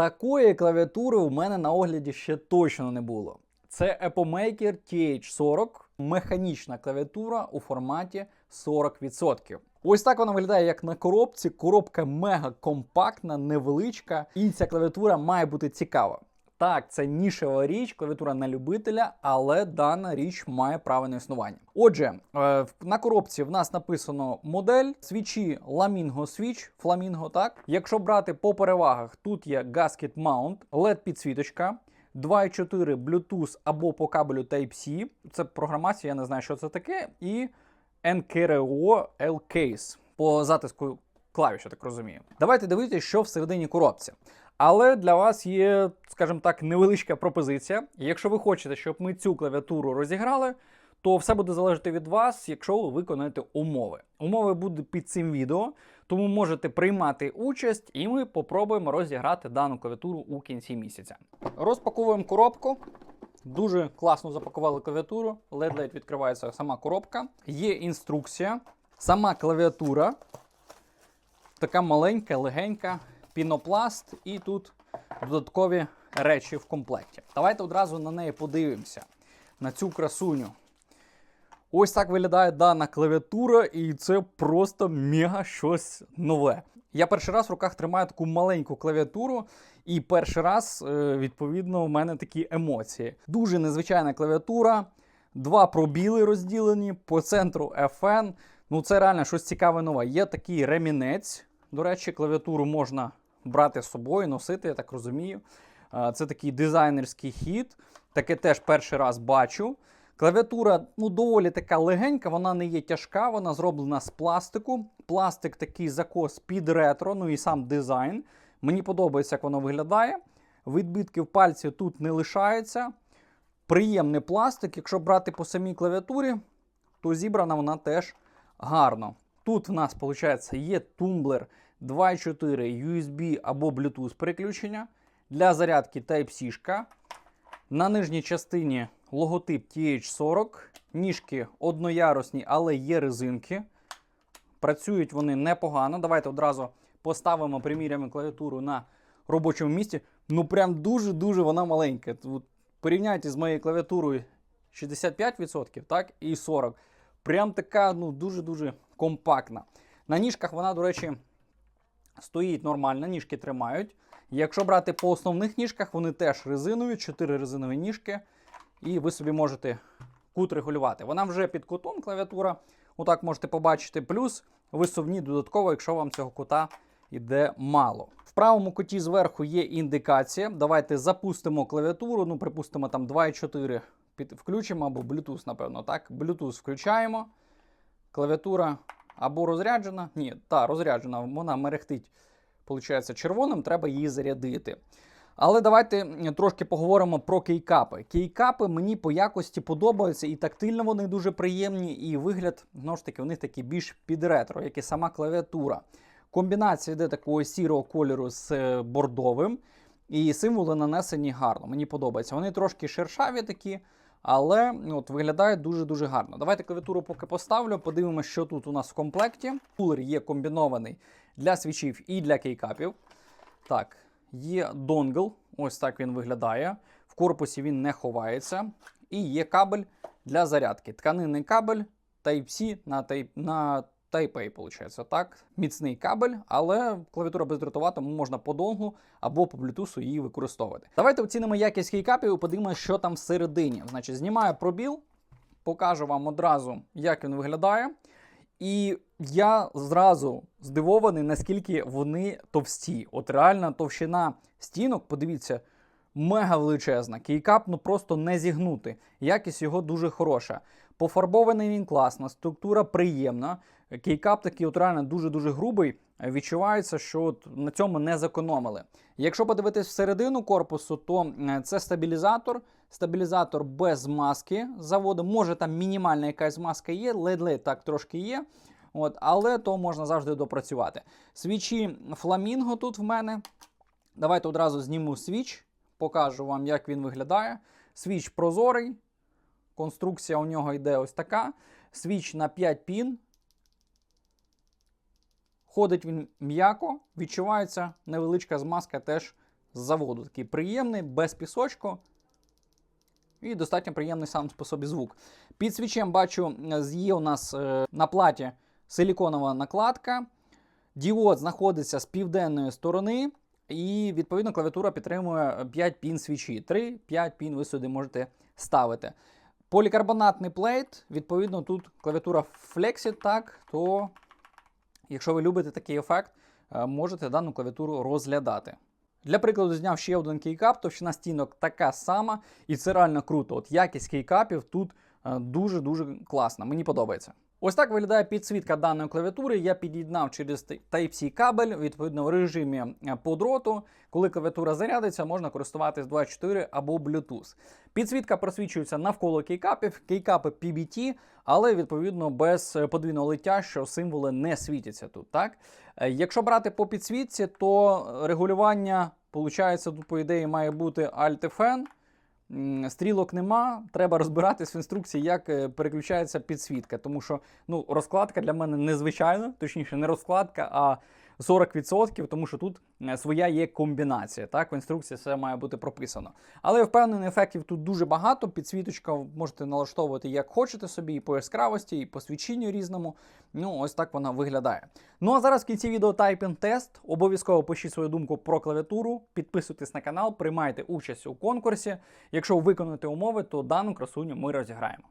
Такої клавіатури у мене на огляді ще точно не було. Це EpoMaker Maker TH40, механічна клавіатура у форматі 40%. Ось так вона виглядає як на коробці. Коробка мега компактна, невеличка, і ця клавіатура має бути цікава. Так, це нішева річ, клавіатура на любителя, але дана річ має право на існування. Отже, е, на коробці в нас написано модель свічі Lamingo Switch, Flamingo, так. Якщо брати по перевагах, тут є Gasket Mount, LED підсвіточка, 2.4 Bluetooth або по кабелю Type-C. Це програмація, я не знаю, що це таке. І NKRO L-Case по затиску клавіш, я так розумію. Давайте дивитися, що всередині коробці. Але для вас є, скажімо так, невеличка пропозиція. Якщо ви хочете, щоб ми цю клавіатуру розіграли, то все буде залежати від вас, якщо ви виконаєте умови. Умови будуть під цим відео, тому можете приймати участь, і ми попробуємо розіграти дану клавіатуру у кінці місяця. Розпаковуємо коробку. Дуже класно запакували клавіатуру. Ледь-ледь відкривається сама коробка. Є інструкція. Сама клавіатура. Така маленька, легенька, пінопласт, і тут додаткові речі в комплекті. Давайте одразу на неї подивимося. На цю красуню. Ось так виглядає дана клавіатура, і це просто мега щось нове. Я перший раз в руках тримаю таку маленьку клавіатуру, і перший раз, е, відповідно, у мене такі емоції. Дуже незвичайна клавіатура, два пробіли розділені по центру FN. Ну, це реально щось цікаве нове. Є такий ремінець. До речі, клавіатуру можна брати з собою, носити, я так розумію. Це такий дизайнерський хід. Таке теж перший раз бачу. Клавіатура ну, доволі така легенька, вона не є тяжка, вона зроблена з пластику. Пластик такий закос під ретро, ну і сам дизайн. Мені подобається, як воно виглядає. Відбитків пальців тут не лишається. Приємний пластик. Якщо брати по самій клавіатурі, то зібрана вона теж гарно. Тут в нас, виходить, є тумблер 2.4 USB або Bluetooth переключення. Для зарядки Type-C. На нижній частині логотип TH40. Ніжки одноярусні, але є резинки. Працюють вони непогано. Давайте одразу поставимо, приміряємо клавіатуру на робочому місці. Ну, прям дуже-дуже вона маленька. Порівняйте з моєю клавіатурою 65%, так, і 40%. Прям така, ну, дуже-дуже компактна. На ніжках вона, до речі, стоїть нормально, ніжки тримають. Якщо брати по основних ніжках, вони теж резинові, 4 резинові ніжки, і ви собі можете кут регулювати. Вона вже під кутом клавіатура. Отак можете побачити. Плюс висувні додатково, якщо вам цього кута йде мало. В правому куті зверху є індикація. Давайте запустимо клавіатуру. Ну, припустимо, там 2.4 під включимо або Bluetooth, напевно. Так, Bluetooth включаємо. Клавіатура або розряджена. Ні, та розряджена, вона мерехтить, виходить, червоним, треба її зарядити. Але давайте трошки поговоримо про кейкапи. Кейкапи мені по якості подобаються, і тактильно вони дуже приємні, і вигляд, знову ж таки, у них такий більш під ретро, як і сама клавіатура. Комбінація йде такого сірого кольору з е, бордовим, і символи нанесені гарно. Мені подобається. Вони трошки шершаві такі, але ну, от, виглядає дуже-дуже гарно. Давайте клавіатуру поки поставлю, подивимося, що тут у нас в комплекті. Кулер є комбінований для свічів і для кейкапів. Так, є донгл, ось так він виглядає. В корпусі він не ховається. І є кабель для зарядки. Тканинний кабель Type-C на на Type-A, виходить, так. Міцний кабель, але клавіатура бездротова, тому можна по донгу або по Bluetooth її використовувати. Давайте оцінимо якість кейкапів і подивимося, що там всередині. Значить, знімаю пробіл, покажу вам одразу, як він виглядає. І я зразу здивований, наскільки вони товсті. От реальна товщина стінок, подивіться, мега величезна. Кейкап ну просто не зігнути. Якість його дуже хороша. Пофарбований він класно, структура приємна. Кейкап такий от реально дуже-дуже грубий. Відчувається, що от на цьому не зекономили. Якщо подивитись всередину корпусу, то це стабілізатор. Стабілізатор без маски заводу. Може там мінімальна якась маска є, ледь-ледь так трошки є. От, але то можна завжди допрацювати. Свічі фламінго тут в мене. Давайте одразу зніму свіч, покажу вам, як він виглядає. Свіч прозорий. Конструкція у нього йде ось така. Свіч на 5 пін. Ходить він м'яко, відчувається невеличка змазка теж з заводу такий приємний, без пісочку. І достатньо приємний сам по собі звук. Під свічем бачу, є у нас е, на платі силіконова накладка. Діод знаходиться з південної сторони, і відповідно клавіатура підтримує 5 пін свічі. 3-5 пін ви сюди можете ставити. Полікарбонатний плейт, відповідно, тут клавіатура Flexit, так, то якщо ви любите такий ефект, е, можете дану клавіатуру розглядати. Для прикладу, зняв ще один кейкап, товщина стінок така сама, і це реально круто. От якість кейкапів тут е, дуже-дуже класна. Мені подобається. Ось так виглядає підсвітка даної клавіатури. Я під'єднав через Type-C кабель, відповідно, в режимі е, по дроту. Коли клавіатура зарядиться, можна користуватись 2.4 або Bluetooth. Підсвітка просвічується навколо кейкапів, кейкапи PBT, але відповідно без е, подвійного лиття, що символи не світяться тут. Так? Е, Якщо брати по підсвітці, то регулювання, виходить, тут, по ідеї, має бути Alt-FN. Стрілок нема, треба розбиратись в інструкції, як е, переключається підсвітка. Тому що ну, розкладка для мене незвичайна, точніше, не розкладка, а 40%, тому що тут е, своя є комбінація. Так, в інструкції все має бути прописано. Але я впевнений, ефектів тут дуже багато. Підсвіточка можете налаштовувати як хочете собі, і по яскравості, і по свічінню різному. Ну, ось так вона виглядає. Ну а зараз в кінці відео тайпінг тест. Обов'язково пишіть свою думку про клавіатуру, підписуйтесь на канал, приймайте участь у конкурсі. Якщо ви виконуєте умови, то дану красуню ми розіграємо.